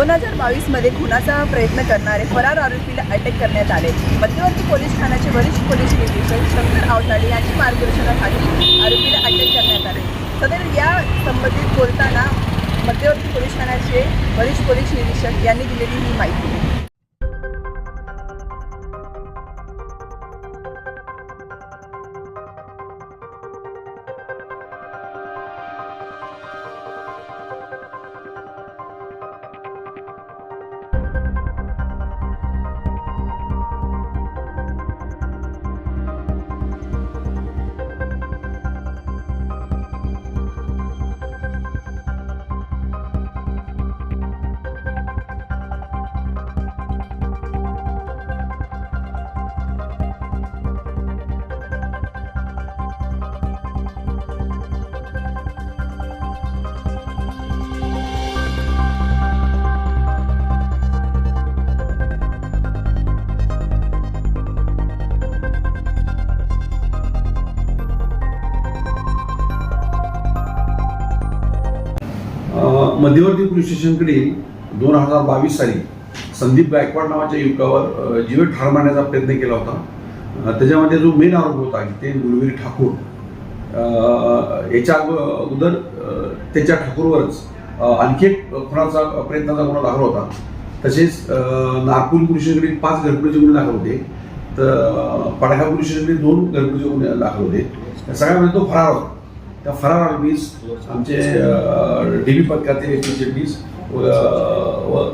दोन हजार बावीसमध्ये खुनाचा प्रयत्न करणारे फरार आरोपीला अटक करण्यात आले. मध्यवर्ती पोलीस ठाण्याचे वरिष्ठ पोलीस निरीक्षक शंकर आवताडे यांच्या मार्गदर्शनाखाली आरोपीला अटक करण्यात आले. सदर या संबंधित बोलताना मध्यवर्ती पोलीस ठाण्याचे वरिष्ठ पोलीस निरीक्षक यांनी दिलेली ही माहिती. मध्यवर्ती पोलीस स्टेशनकडे दोन हजार बावीस साली संदीप गायकवाड नावाच्या युवकावर अ, जीवे ठार मारण्याचा प्रयत्न केला होता. त्याच्यामध्ये जो मेन आरोप होता ते गुरुविरी ठाकूर याच्या अगोदर त्याच्या ठाकूरवरच आणखी एक खुनाचा प्रयत्नाचा गुन्हा दाखल होता. तसेच नागपूर पोलीस स्टेशनकडे पाच घरकुलीचे गुन्हे दाखल होते. तर पडघा पोलीस स्टेशनकडे दोन घरकुलीचे गुन्हे दाखल होते. सगळ्यामध्ये तो फरार होता. त्या फरार आरोपीस आमचे डी बी पथकाचे चिटणीस व व,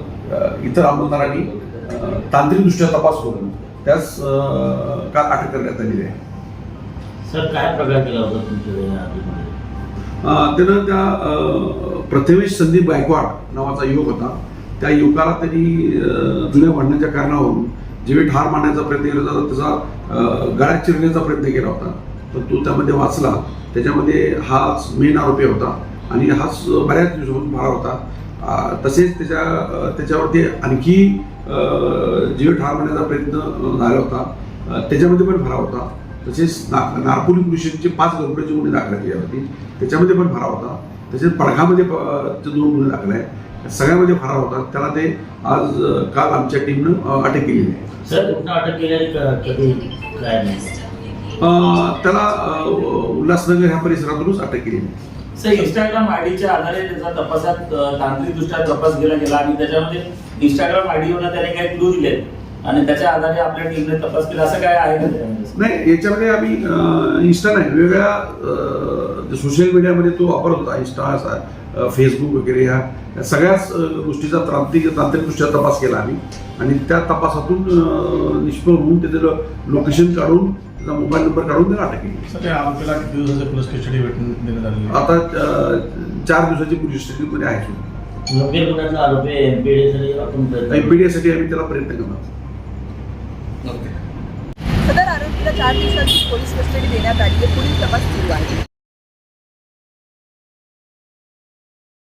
इतर अंमलदारांनी अ, तांत्रिकदृष्ट्या तपास करून त्यास काल अटक करण्यात आलेली आहे. सर काय प्रकार केला होता तुमच्या त्यानं त्या प्रथमेश संदीप गायकवाड नावाचा युवक होता. त्या युवकाला त्यांनी जुन्या भांडणाच्या कारणावरून जेव्हा ठार मारण्याचा प्रयत्न केला होता. त्याचा गळ्यात चिरण्याचा प्रयत्न केला होता. तर तो त्यामध्ये वाचला. त्याच्यामध्ये हाच मेन आरोपी होता आणि हाच बऱ्याच दिवसापासून फरार होता. तसेच त्याच्या त्याच्यावरती आणखी जीव ठार मारण्याचा प्रयत्न झाला होता. त्याच्यामध्ये पण फरार होता. तसेच ना नागपूर पोलीस पाच गडबडीचे गुन्हे दाखल आहेत त्याच्यावरती त्याच्यामध्ये पण फरार होता. तसेच पडघामध्ये दोन गुन्हे दाखल आहे सगळ्यामध्ये फरार होता. त्याला ते आज काल आमच्या टीमनं अटक केलेली आहे. सर अटक केल्याने कधी काय नाही? त्याला उल्हासनगर ह्या परिसरातूनच अटक केली. सर इंस्टाग्राम आयडीच्या आधारे त्याचा तपासात तांत्रिकदृष्ट्या तपास केला गेला आणि त्याच्यामध्ये इंस्टाग्राम आयडीवर त्याने काही क्लू दिले आणि त्याच्या आधारे आपल्या टीमने तपास केला. असं काय आहे? नाही याच्यामध्ये आम्ही इन्स्टा नाही. वेगवेगळ्या सोशल मीडियामध्ये तो वापरत होता. इन्स्टा असा फेसबुक वगैरे ह्या या सगळ्याच गोष्टीचा तांत्रिक तांत्रिकदृष्ट्या तपास केला आम्ही. आणि त्या तपासातून निष्फळ होऊन त्याचं लोकेशन काढून त्याचा मोबाईल नंबर काढून त्याला अटक केली. किती दिवसाची पोलीस कस्टडी भेटून देण्यात आहे? आता चार दिवसाची पोलीस स्टेशनमध्ये आहे. मुख्य गुन्ह्याचा आरोपी एमपीडी साठी आपण प्रयत्न एम पी डी एसाठी आम्ही त्याला प्रयत्न करणार. सदर आरोपीला चार दिवसांची पोलीस कस्टडी देण्यात आली आहे. पुढील तपास सुरू आहे.